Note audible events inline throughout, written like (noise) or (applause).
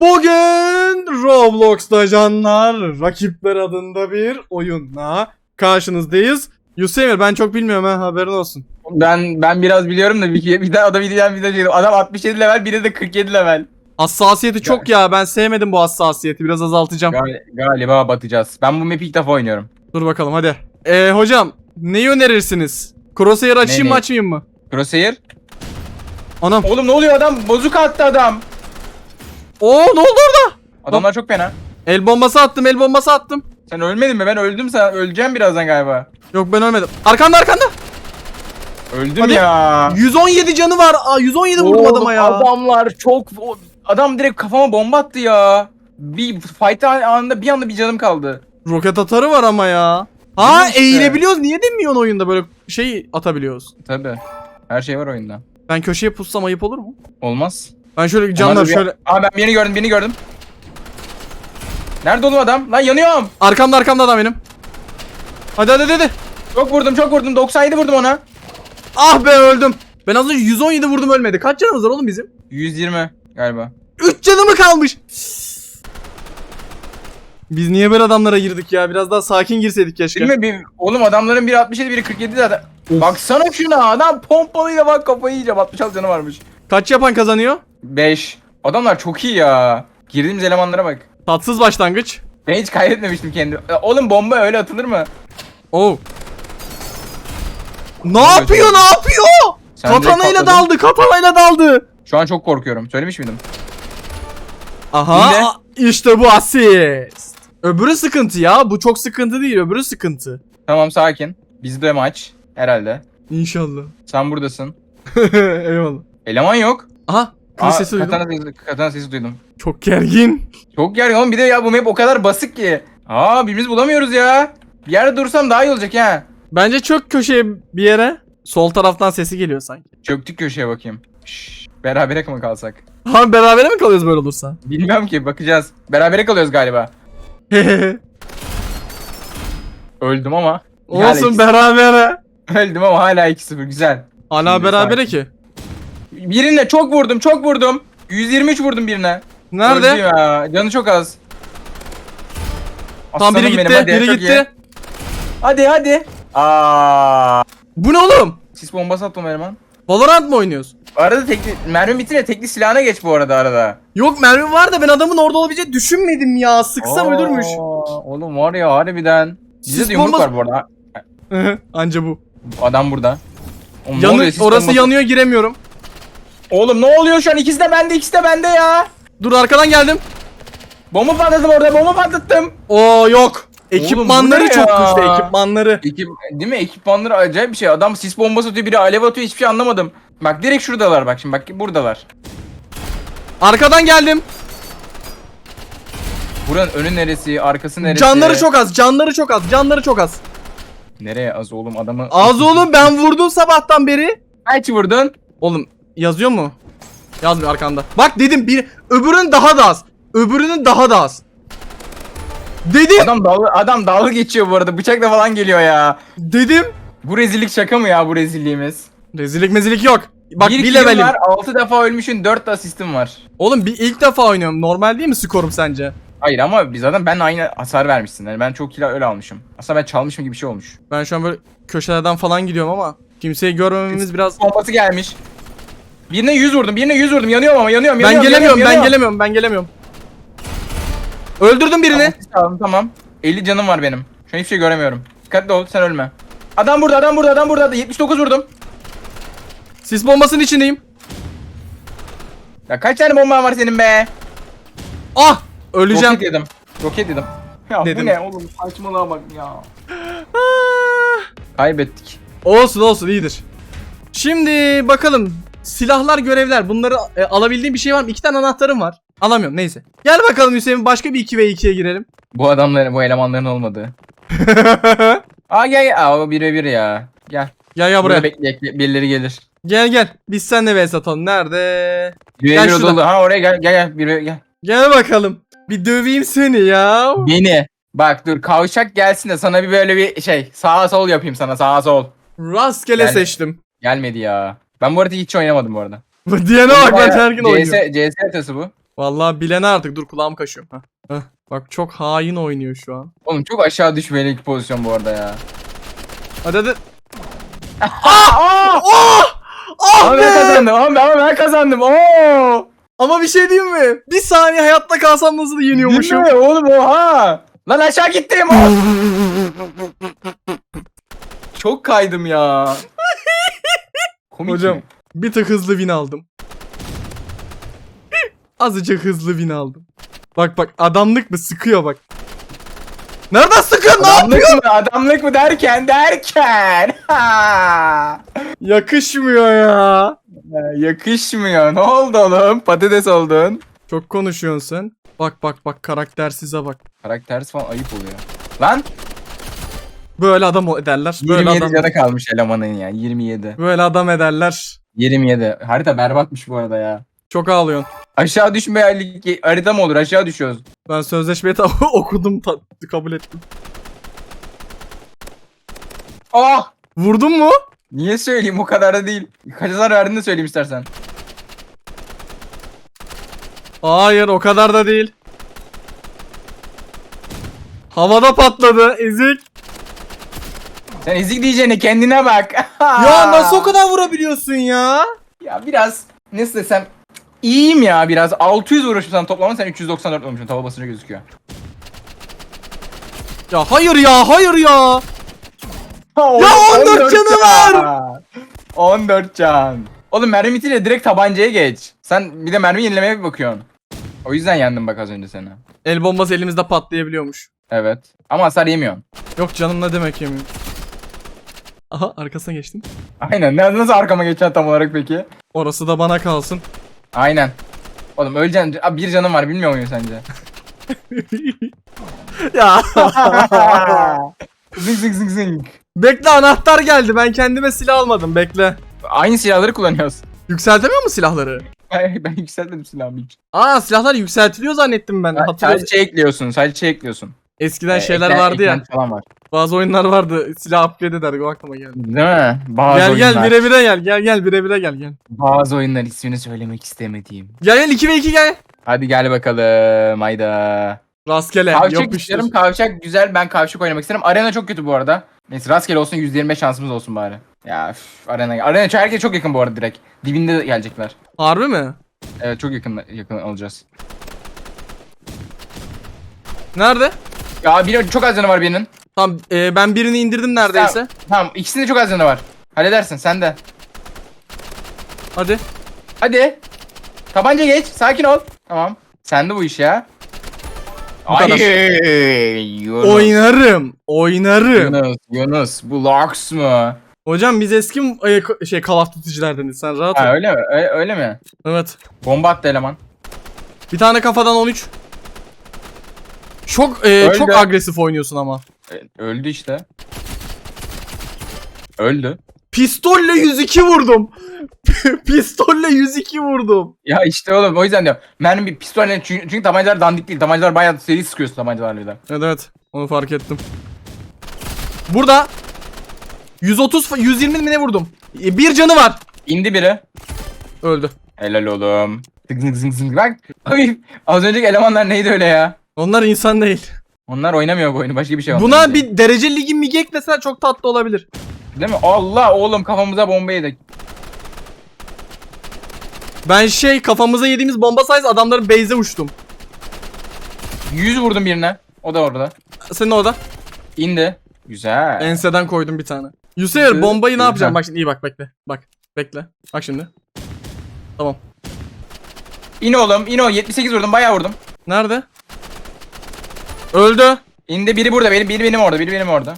Bugün Roblox'ta canlar rakipler adında bir oyunla karşınızdayız. Yusemir ben çok bilmiyorum ha haberin olsun. Ben ben biraz biliyorum da bir, bir daha adam videodan bir de Adam 67 level, biri de 47 level. Hassasiyeti çok ya ben sevmedim bu hassasiyeti biraz azaltacağım. Gal- galiba batacağız. Ben bu map'i ilk defa oynuyorum. Dur bakalım hadi. Ee, hocam neyi önerirsiniz? Crosshair açayım Ne, mı ne? açmayayım mı? Crosshair. Anam. Oğlum ne oluyor adam? Bozuk attı adam. Oo ne oldu orada? Adamlar çok fena. El bombası attım el bombası attım. Sen ölmedin mi? Ben öldüm sen. Öleceğim birazdan galiba. Yok ben ölmedim. Arkanda arkanda. Öldüm Hadi. ya. 117 canı var. Aa, 117 vurdum Oğlum, adama ya. Adamlar çok... Adam direkt kafama bomba attı ya. Bir fight anında bir anda bir canım kaldı. Roket atarı var ama ya. Ha Değil mi işte? eğilebiliyoruz. Niye demiyorsun oyunda böyle şey atabiliyoruz? Tabi. Her şey var oyunda. Ben köşeye pussam ayıp olur mu? Olmaz. Ben şöyle bir- şöyle. Aa ben birini gördüm birini gördüm. Nerede oğlum adam? Lan yanıyorum. Arkamda arkamda adam benim. Hadi hadi hadi. Çok vurdum çok vurdum 97 vurdum ona. Ah be öldüm. Ben az önce 117 vurdum ölmedi. Kaç canımız var oğlum bizim? 120 galiba. 3 canı mı kalmış? Biz niye böyle adamlara girdik ya? Biraz daha sakin girseydik keşke. Değil mi? Bir, oğlum adamların biri 67 biri 47 zaten. Baksana şuna adam pompalıyla bak kafayı yiyeceğim 66 canı varmış. Kaç yapan kazanıyor? 5. Adamlar çok iyi ya. Girdiğimiz elemanlara bak. Tatsız başlangıç. Ben hiç kaybetmemiştim kendimi. Ya Oğlum bomba öyle atılır mı? Oh. Ne yapıyor ne yapıyor? Sen direkt Katanayla patladın. daldı katanayla daldı. Şu an çok korkuyorum. Söylemiş miydim? Aha Yine. a- işte bu asist. Öbürü sıkıntı ya. Bu çok sıkıntı değil. Öbürü sıkıntı. Tamam sakin. Bizde maç. Herhalde. İnşallah. Sen buradasın. (laughs) Eyvallah. Eleman yok. Aha. Aa, sesi duydum. katana, sesi, katana sesi duydum. Çok gergin. Çok gergin oğlum bir de ya bu map o kadar basık ki. Aa birbirimizi bulamıyoruz ya. Bir yerde dursam daha iyi olacak ha. Bence çok köşeye bir yere. Sol taraftan sesi geliyor sanki. Çöktük köşeye bakayım. Şşş, berabere mi kalsak? Ha berabere mi kalıyoruz böyle olursa? Bilmiyorum ki bakacağız. Berabere kalıyoruz galiba. Öldüm ama. Olsun berabere. Öldüm ama hala 2-0 (laughs) güzel. Hala Şimdi berabere sakin. ki. Birine çok vurdum çok vurdum. 123 vurdum birine. Nerede? Öldü ya. Canı çok az. Tam biri gitti, benim, hadi, biri çok gitti. iyi. Hadi hadi. Aa. Bu ne oğlum? Sis bombası attım eleman. Valorant mı oynuyoruz? Arada tekli mermi bitince tekli silahına geç bu arada arada. Yok mermi var da ben adamın orada olabileceğini düşünmedim ya. Sıksam ölürmüş. Oğlum var ya harbiden. Bizde Sis de yumruk bombası- var bu arada. Anca bu. Adam burada. Oğlum, ne Yanı, oluyor? Sis orası bombası- yanıyor giremiyorum. Oğlum ne oluyor şu an? İkisi de bende, ikisi de bende ya. Dur arkadan geldim. Bomba patlattım orada, bomba patlattım. Oo yok. Ekipmanları bu ne çok ya? güçlü ekipmanları. Ekip, değil mi? Ekipmanları acayip bir şey. Adam sis bombası atıyor, biri alev atıyor, hiçbir şey anlamadım. Bak direkt şuradalar bak şimdi bak buradalar. Arkadan geldim. Buranın önü neresi, arkası neresi? Canları çok az. Canları çok az. Canları çok az. Nereye az oğlum adamı? Az oğlum ben vurdum sabahtan beri. Kaç vurdun? Oğlum yazıyor mu? Yazmıyor arkanda. Bak dedim bir öbürünün daha da az. Öbürünün daha da az. Dedim. Adam dalga, adam dalga geçiyor bu arada. Bıçakla falan geliyor ya. Dedim. Bu rezillik şaka mı ya bu rezilliğimiz? Rezillik mezilik yok. Bak bir, kilim levelim. var, 6 defa ölmüşün 4 de asistim var. Oğlum bir ilk defa oynuyorum. Normal değil mi skorum sence? Hayır ama biz zaten ben aynı hasar vermişsin. Yani ben çok kilo öyle almışım. Aslında ben çalmışım gibi bir şey olmuş. Ben şu an böyle köşelerden falan gidiyorum ama kimseyi görmememiz biraz... Bombası gelmiş. Birine 100 vurdum, birine 100 vurdum. Yanıyorum ama yanıyorum, Ben yanıyorum. gelemiyorum, ben yanıyorum. gelemiyorum, ben gelemiyorum. Öldürdüm birini. Tamam, tamam. 50 canım var benim. Şu an hiçbir şey göremiyorum. Dikkatli ol, sen ölme. Adam burada, adam burada, adam burada. 79 vurdum. Sis bombasının içindeyim. Ya kaç tane bomban var senin be? Ah! Öleceğim. Roket yedim. Roket yedim. Ya Dedim. bu ne oğlum? Saçmalığa bak ya. Ah! Kaybettik. Olsun olsun iyidir. Şimdi bakalım. Silahlar, görevler. Bunları e, alabildiğim bir şey var mı? İki tane anahtarım var. Alamıyorum neyse. Gel bakalım Hüseyin başka bir 2v2'ye girelim. Bu adamların, bu elemanların olmadığı. (laughs) Aa gel gel. Aa o 1'e 1 ya. Gel. gel gel buraya. Burada bekleyek. Birileri gelir. Gel gel. Biz seninle vs atalım. Nerede? 1'e Gel 1 şuradan. dolu. Ha oraya gel gel gel. 1'e gel. Gel bakalım. Bir döveyim seni ya. Beni. Bak dur kavşak gelsin de sana bir böyle bir şey sağa sol yapayım sana sağa sol. Rastgele Yani- seçtim. Gelmedi ya. Ben bu arada hiç oynamadım bu arada. Bu diyene bak ben her gün CS, oynuyorum. CS haritası bu. Vallahi bilene artık dur kulağım kaşıyorum. Heh. Heh. Bak çok hain oynuyor şu an. Oğlum çok aşağı düşmeli iki pozisyon bu arada ya. Hadi hadi. Aa! Oh! Ah Ama ben be! kazandım. Ama, ama ben kazandım. Oo! Ama bir şey diyeyim mi? Bir saniye hayatta kalsam nasıl yeniyormuşum? Değil mi? Oğlum oha. Lan aşağı gittim. Oh! (laughs) Çok kaydım ya. Komik Hocam mi? bir tık hızlı win aldım. (laughs) Azıcık hızlı win aldım. Bak bak adamlık mı sıkıyor bak. Nereden sıkıyor ne Adamlık yapıyor? mı? Adamlık mı derken derken. Ha! (laughs) Yakışmıyor ya. Yakışmıyor. Ne oldu oğlum? Patates oldun. Çok konuşuyorsun sen. Bak bak bak karaktersize bak. Karaktersiz falan ayıp oluyor. Lan Böyle adam ederler. Böyle 27 adam, canı kalmış elemanın ya. 27. böyle adam ederler. 27. Harita berbatmış bu arada ya. Çok ağlıyorsun. Aşağı düşme hali- harita mı olur? Aşağı düşüyoruz. Ben sözleşmeyi ta- (laughs) okudum ta- kabul ettim. Ah! Vurdun mu? Niye söyleyeyim o kadar da değil. Kaç hasar verdiğini de söyleyeyim istersen. Hayır o kadar da değil. Havada patladı ezik. Sen ezik diyeceğine kendine bak. (laughs) Ya nasıl o kadar vurabiliyorsun ya? Ya biraz nasıl desem iyiyim ya biraz. 600 vurmuşum sana toplama sen 394 vurmuşsun. Tava basınca gözüküyor. Ya hayır ya hayır ya. Ya 14 canı var. 14 can. Oğlum mermi bitiyle direkt tabancaya geç. Sen bir de mermi yenilemeye mi bakıyorsun? O yüzden yendim bak az önce seni. El bombası elimizde patlayabiliyormuş. Evet. Ama hasar yemiyorsun. Yok canım ne demek yemin. Aha arkasına geçtim. Aynen. Ne- Nasıl arkama geçeceksin tam olarak peki? Orası da bana kalsın. Aynen. Oğlum öleceksin. Abi bir canım var bilmiyor muyum sence? (laughs) (laughs) ya zing zing zing zing. bekle anahtar geldi. Ben kendime silah almadım. Bekle. Aynı silahları kullanıyoruz. Yükseltemiyor mu silahları? Ben yükseltmedim silahımı hiç. Aa silahlar yükseltiliyor zannettim ben. Hatırlıyorum. Sadece şey ekliyorsun. Sadece şey ekliyorsun. Eskiden Ee, şeyler eklen- vardı ya. Falan var. Bazı oyunlar vardı. Silah upgrade ederdik. O aklıma geldi. Değil mi? Bazı gel oyunlar. gel bire bire gel. Gel gel bire bire gel gel. Bazı oyunlar ismini söylemek istemediğim. Gel gel 2 ve 2 gel. Hadi gel bakalım. Hayda. Rastgele Kavşak yapıştır. Kavşak güzel. Ben kavşak oynamak isterim. Arena çok kötü bu arada. Neyse rastgele olsun %25 şansımız olsun bari. Ya üf, arena. Arena herkes çok yakın bu arada direkt. Dibinde gelecekler. Harbi mi? Evet çok yakın yakın olacağız. Nerede? Ya bir çok az canı var birinin. Tamam e, ben birini indirdim neredeyse. Tamam ikisinde çok az canı var. Halledersin sen de. Hadi. Hadi. Tabanca geç. Sakin ol. Tamam. Sen de bu iş ya. Bu kadar. Ay, Yunus. Oynarım. Oynarım. Yunus, Yunus. Bu Lux mu? Hocam biz eski e, şey Call of Duty'cilerdeniz. Sen rahat Ha ol. öyle mi? Öyle, öyle mi? Evet. Bomba attı eleman. Bir tane kafadan 13. Çok e, Öldü. çok agresif oynuyorsun ama. E, öldü işte. Öldü. Pistolle 102 vurdum. (laughs) Pistolle 102 vurdum. Ya işte oğlum o yüzden diyorum. Mermi bir pistolle çünkü, çünkü tabancalar dandik değil. Tabancalar bayağı seri sıkıyorsun tabancalarla. Evet evet. Onu fark ettim. Burada 130 fa- 120 mi ne vurdum? E, Bir canı var. İndi biri. Öldü. Helal oğlum. Zıng zıng zıng zıng. Bak. Abi, az önceki elemanlar neydi öyle ya? Onlar insan değil. Onlar oynamıyor bu oyunu. Başka bir şey Buna onlar. bir derece ligi migi eklesen çok tatlı olabilir. Değil mi? Allah oğlum kafamıza bomba yedik. Ben şey kafamıza yediğimiz bomba sayesinde adamların base'e uçtum. 100 vurdum birine. O da orada. Senin orada. İndi. Güzel. Enseden koydum bir tane. Yusuf bombayı ne yapacağım? Bak şimdi iyi bak bekle. Bak bekle. Bak şimdi. Tamam. İn oğlum. İn o. 78 vurdum. Bayağı vurdum. Nerede? Öldü. İndi. Biri burada. Benim, biri benim orada. Biri benim orada.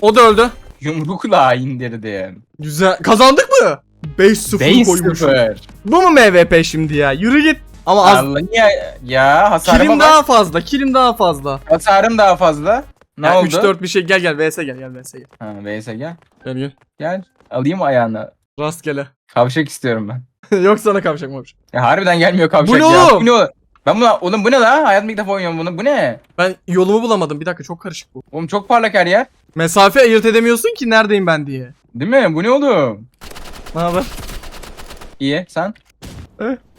O da öldü. Yumrukla indirdim. Güzel. Kazandık mı? 5-0 koymuşum. 5-0. Bu mu MVP şimdi ya? Yürü git. Ama az. Allah niye? Ya hasarıma Kilim bak. daha fazla. Kilim daha fazla. Hasarım daha fazla. Ne Ya oldu? 3-4 bir şey. Gel gel VS gel gel VS gel. Ha Veysel gel. Gel gel. Gel. Alayım ayağını. Rastgele. (laughs) Kavşak istiyorum ben. Yok sana kavşak mavşak. Ya harbiden gelmiyor kavşak Bu ne ya. oğlum? Bu ne oğlum? Ben buna, oğlum bu ne la? Hayatımda ilk defa oynuyorum bunu. Bu ne? Ben yolumu bulamadım. Bir dakika çok karışık bu. Oğlum çok parlak her yer. Mesafe ayırt edemiyorsun ki neredeyim ben diye. Değil mi? Bu ne oğlum? Ne haber? İyi. Sen?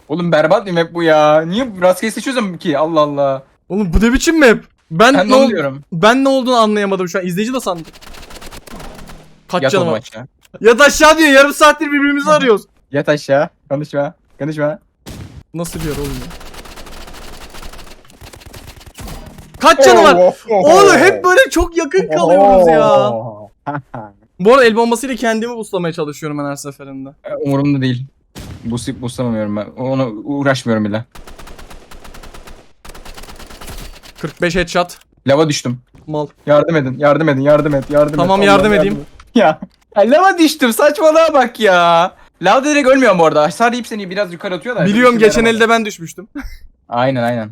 Oğlum berbat bir map bu ya. Niye rastgele seçiyorsun ki? Allah Allah. Oğlum bu ne biçim map? Ben, Ben ne ne ol- diyorum? ben ne olduğunu anlayamadım şu an. İzleyici de sandım. Kaç Yat canım oğlum var? aşağı. Yat aşağı diyor. Yarım saattir birbirimizi arıyoruz. Yat aşağı. Konuşma. Konuşma. Nasıl bir yer oğlum ya? Kaç canı var? Oğlum hep böyle çok yakın kalıyoruz ya. (laughs) Bu arada el bombasıyla kendimi buslamaya çalışıyorum ben her seferinde. Umurumda değil. Buslayıp buslamıyorum ben. Ona uğraşmıyorum bile. 45 headshot. Lava düştüm. Mal. Yardım edin. Yardım edin. Yardım et. Yardım et. Tamam, Allah'ım yardım edeyim. et. (laughs) Ya. ya. Lava düştüm. Saçmalığa bak ya. Lava direkt ölmüyorum bu arada. Hasar yiyip seni biraz yukarı atıyor da. Biliyorum geçen elde ben düşmüştüm. Aynen aynen.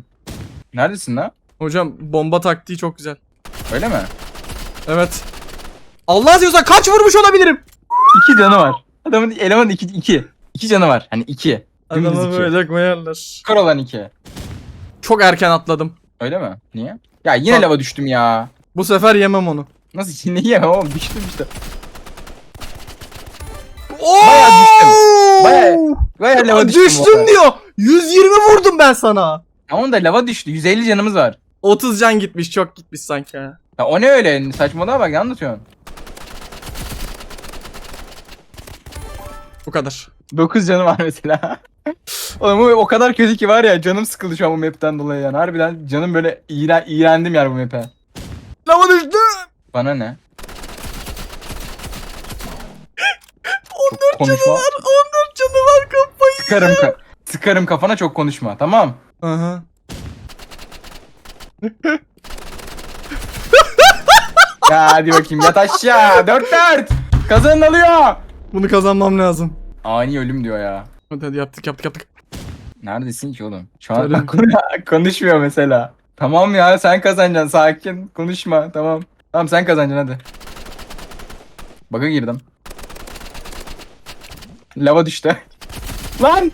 Neredesin lan? Hocam bomba taktiği çok güzel. Öyle mi? Evet. Allah diyorsa kaç vurmuş olabilirim? İki canı var. Adamın elemanın iki, iki. İki canı var. Hani iki. Dümdüz Adamı iki. böyle koyarlar. Kör olan iki. Çok erken atladım. Öyle mi? Niye? Ya yine Bak. lava düştüm ya. Bu sefer yemem onu. Nasıl (laughs) yine yemem oğlum düştüm işte. Bayağı düştüm. Bayağı- Bayağı lava düştüm. bu düştüm arada. diyor. 120 vurdum ben sana. Tamam da lava düştü. 150 canımız var. 30 can gitmiş çok gitmiş sanki ha. Ya o ne öyle? Saçmalığa bak ne anlatıyorsun? Bu kadar. 9 canı var mesela. (laughs) Oğlum bu map o kadar kötü ki var ya canım sıkıldı şu an bu map'ten dolayı yani. Harbiden canım böyle iğren, iğrendim yani bu map'e. Lava düştü. Bana ne? (laughs) 14 canı konuşma. var. 14 canı var kafayı. Sıkarım, ka- sıkarım kafana çok konuşma tamam. Aha. (laughs) Ya hadi bakayım yat aşağı. 4 4. Kazanın alıyor. Bunu kazanmam lazım. Ani ölüm diyor ya. Hadi hadi yaptık yaptık yaptık. Neredesin ki oğlum? Şu an bak, konu- (laughs) konuşmuyor mesela. Tamam ya sen kazanacaksın sakin konuşma tamam. Tamam sen kazanacaksın hadi. Bug'a girdim. Lava düştü. (laughs) Lan!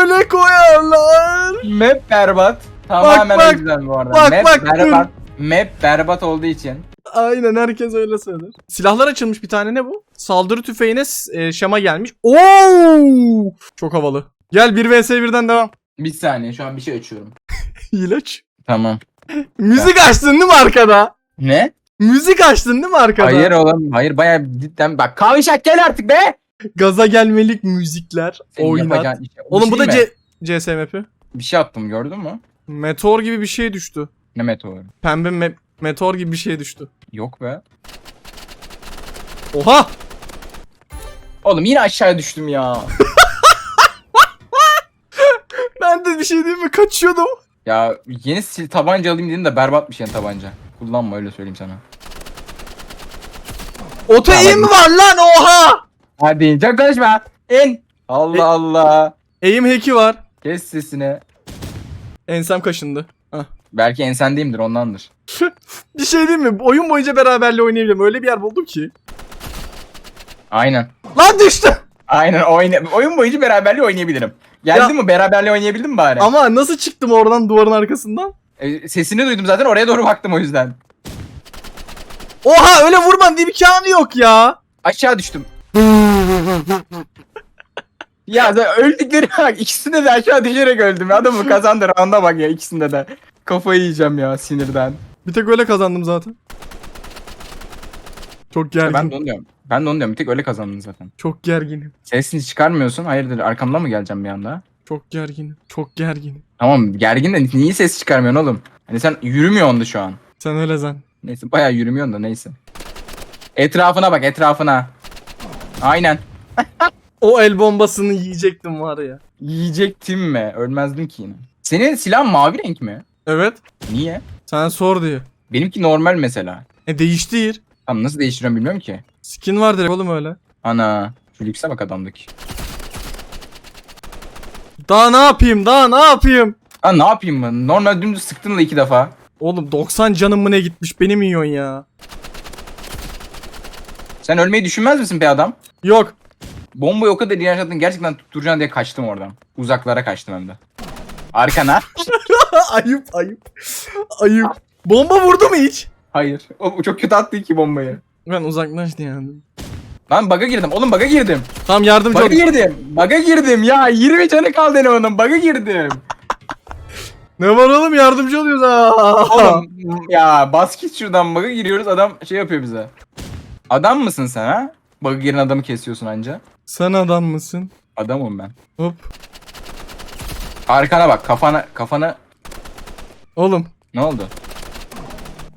Böyle koyarlar. Map berbat. Tamamen bak, o yüzden bu arada. bak, Map bak, berbat. Map berbat olduğu için. Aynen herkes öyle söyler. Silahlar açılmış bir tane ne bu? Saldırı tüfeğine e, şema gelmiş. Oo! Çok havalı. Gel 1 vs 1'den devam. Bir saniye şu an bir şey açıyorum. (laughs) İlaç. Tamam. Müzik açtın değil mi arkada? Ne? Müzik açtın değil mi arkada? Hayır oğlum. Hayır bayağı cidden. Bak kavşak gel artık be. Gaza gelmelik müzikler. Senin oynat. yapacağın iş- Oğlum Bir bu da şey mi? C CS map'i. Bir şey attım gördün mü? Meteor gibi bir şey düştü. Ne meteoru? Pembe me- meteor gibi bir şey düştü. Yok be. Oha! Oğlum yine aşağıya düştüm ya. (laughs) Ben de bir şey diyeyim mi? Kaçıyordum. ya yeni sil tabanca alayım dedim de berbatmış yani tabanca. Kullanma öyle söyleyeyim sana. Oto Tamam. aim var lan oha! Hadi çok konuşma. İn. Allah E- Allah. Aim hack'i var. Kes sesini. Ensem kaşındı. Hah. Belki ensendeyimdir ondandır. (laughs) Bir şey diyeyim mi? Oyun boyunca beraberle oynayabilirim. Öyle bir yer buldum ki. Aynen. Lan düştü. Aynen oyna oyun boyunca beraberliği oynayabilirim. Geldi Ya- mi beraberliği oynayabildin mi bari? Ama nasıl çıktım oradan duvarın arkasından? E, sesini duydum zaten oraya doğru baktım o yüzden. Oha öyle vurman imkanı yok ya. Aşağı düştüm. (laughs) ya da öldükleri bak ikisinde de aşağı düşerek öldüm. Adamı kazandı rounda bak ya ikisinde de. Kafayı yiyeceğim ya sinirden. Bir tek öyle kazandım zaten. Çok gergin. Ben de onu diyorum. Ben de onu diyorum. Bir tek öyle kazandın zaten. Çok gerginim. Sesini çıkarmıyorsun. Hayırdır arkamdan mı geleceğim bir anda? Çok gerginim. Çok gerginim. Tamam gergin de niye ses çıkarmıyorsun oğlum? Hani sen yürümüyorsun da şu an. Sen öyle zan. Neyse bayağı yürümüyorsun da neyse. Etrafına bak etrafına. Aynen. (laughs) O el bombasını yiyecektim var ya. Yiyecektim mi? Ölmezdim ki yine. Senin silahın mavi renk mi? Evet. Niye? Sen sor diyor. Benimki normal mesela. E değiştir. Tamam nasıl değiştiriyorum bilmiyorum ki. Skin var direkt oğlum öyle. Ana. Şu lükse bak adamdaki. Daha ne yapayım? Daha ne yapayım? Aa ne yapayım ben? Normal dümdüz sıktın da iki defa. Oğlum 90 canım mı ne gitmiş? Beni mi yiyorsun ya? Sen ölmeyi düşünmez misin be adam? Yok. Bombayı o kadar iğrenç attın gerçekten tutturacaksın diye kaçtım oradan. Uzaklara kaçtım hem de. Arkana. (laughs) ayıp ayıp. Ayıp. Bomba vurdu mu hiç? Hayır. O çok kötü attı ki bombayı. Ben uzaklaştı yani. Lan bug'a girdim. Oğlum bug'a girdim. Tamam yardımcı Bug'a ol. girdim. Bug'a girdim ya. 20 canı kaldı elemanın. Bug'a girdim. Ne var oğlum yardımcı oluyoruz ha. Oğlum ya bas git şuradan bug'a giriyoruz. Adam şey yapıyor bize. Adam mısın sen ha? Bug'a giren adamı kesiyorsun anca. Sen adam mısın? Adamım ben. Hop. Arkana bak kafana kafana Oğlum. ne oldu?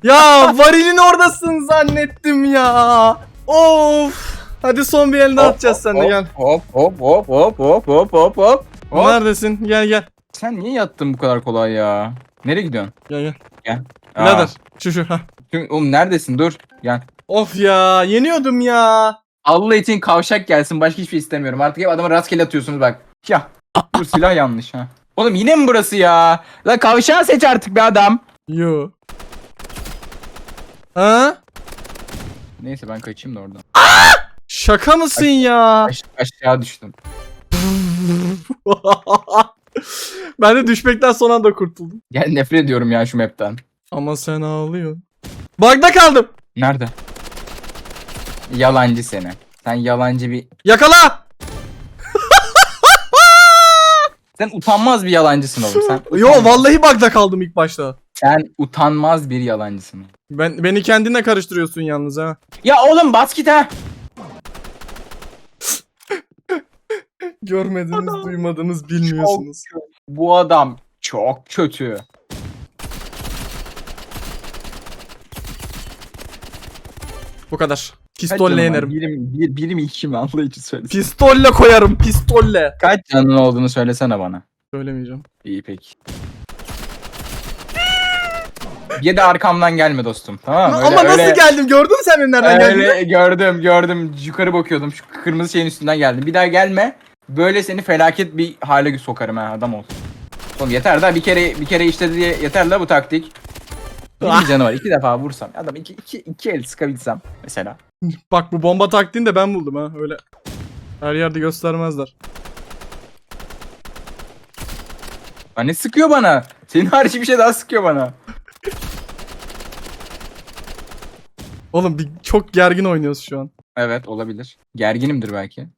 Ya varilin oradasın zannettim ya. Of. Hadi son bir elde atacağız sen de gel. Hop hop hop hop hop hop hop hop. Hop. Neredesin? Gel gel. Sen niye yattın bu kadar kolay ya? Nereye gidiyorsun? Gel gel. Aa, Birader. Şu şu. ha. tüm- Oğlum neredesin? Dur. Gel. Of ya yeniyordum ya. Allah için kavşak gelsin. Başka hiçbir şey istemiyorum. Artık hep adamı rastgele atıyorsunuz bak. Ya. Dur silah (laughs) yanlış ha. Oğlum yine mi burası ya? La kavşağı seç artık be adam. Yo. Ha? Neyse ben kaçayım da oradan. Şaka mısın ya? Aş- aşağı düştüm. (laughs) ben de düşmekten son anda kurtuldum. Gel nefret ediyorum ya şu map'ten. Ama sen ağlıyorsun. Bug'da kaldım. Nerede? Yalancı seni. Sen yalancı bir... Yakala. (laughs) Sen utanmaz bir yalancısın oğlum. Sen (laughs) Yo vallahi bug'da kaldım ilk başta. Sen utanmaz bir yalancısın. Ben beni kendine karıştırıyorsun yalnız ha. Ya oğlum bas git ha. (laughs) Görmediniz, duymadınız, bilmiyorsunuz. Bu adam çok kötü. Bu kadar. Pistolle yenerim. Birim, bir, biri mi iki mi (laughs) Allah için söyle. Pistolle koyarım, pistolle. Kaç canın olduğunu söylesene bana. Söylemeyeceğim. İyi peki. Bir de arkamdan gelme dostum. Tamam mı? Öyle- Ama nasıl öyle- geldim? Gördün mü sen benim nereden geldiğimi? Öyle gördüm gördüm. Yukarı bakıyordum. Şu kırmızı şeyin üstünden geldim. Bir daha gelme. Böyle seni felaket bir hale sokarım ha adam ol. Oğlum yeter daha bir kere bir kere işledi diye yeter la bu taktik. Bir (laughs) canı var. iki defa vursam. Adam iki, iki, iki el sıkabilsem mesela. (laughs) Bak bu bomba taktiğini de ben buldum ha. Öyle her yerde göstermezler. Lan ne sıkıyor bana? Senin harici bir şey daha sıkıyor bana. (laughs) Oğlum bir, çok gergin oynuyoruz şu an. Evet olabilir. Gerginimdir belki.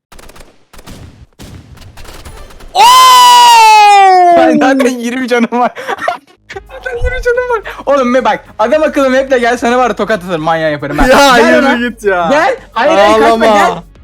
Ben zaten 20 canım var. (laughs) zaten 20 canım var. Oğlum be bak adam akıllı maple gel sana var tokat atarım manyağı yaparım. ben. ya gel, yürü lan. git ya. gel. Hayır hayır kaçma Ağlama. gel.